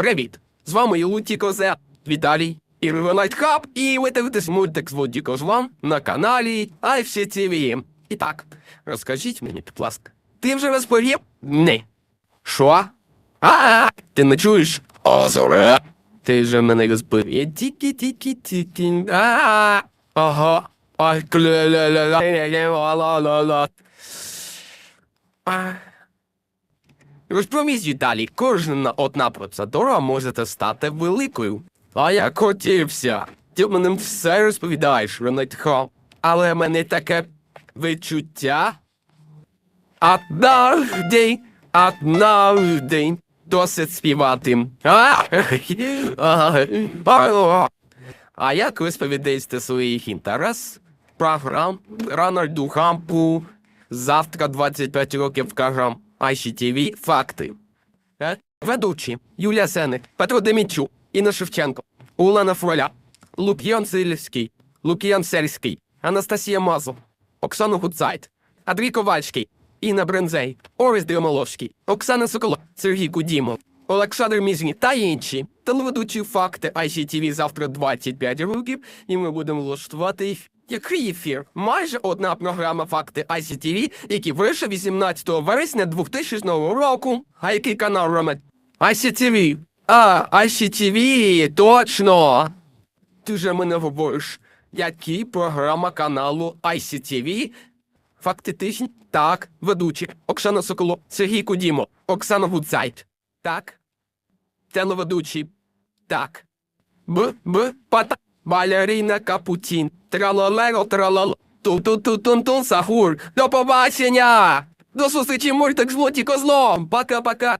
Привіт! З вами Луті Козе, Віталій і Ревенайт Хаб, і ви дивитесь мультик з Луті Козлом на каналі IFC І так, розкажіть мені, будь ласка, ти вже розповів? Ні. Що? А, ти не чуєш? Озоре. Ти вже мене розповів. Тільки, тільки, тільки. А, ага. Розповість Віталій, кожна одна процедура може стати великою. А я хотівся. Ти мене все розповідаєш, Ренатхо. Але в мене таке відчуття. Однажды, однажды, досить співати. А, як ви розповідаєте своїх інтерес? Програм, Рональду Хампу, завтра 25 років кажам, ICTV, факти. Е? Ведучі Юлія Сеник, Петро Демічук, Інна Шевченко, Улана Фроля, Лук'ян Сильський, Лук'ян Сельський, Анастасія Мазов, Оксана Гуцайт, Андрій Ковальський, Інна Брензей, Орис Дрьомоловський, Оксана Соколов, Сергій Кудімов, Олександр Мізні та інші телеведучі факти ICTV завтра 25 років, і ми будемо влаштувати їх. Який ефір? Майже одна програма факти ICTV, який вийшов 18 вересня 2000 року. А який канал Ромет? ICTV. А, ICTV, точно. Ти же мене говориш, який програма каналу ICTV? Факти тижні? Так. Ведучі. Оксана Соколов, Сергій Кудімо, Оксана Гудзайт. Так. Телеведучі. Так. Б, Б, пата, балерина Капутін. Тралалеро, тралал. Ту-ту-ту-тун-тун, сахур. До побачення! До зустрічі, мультик з Лоті Козлом! Пока-пока!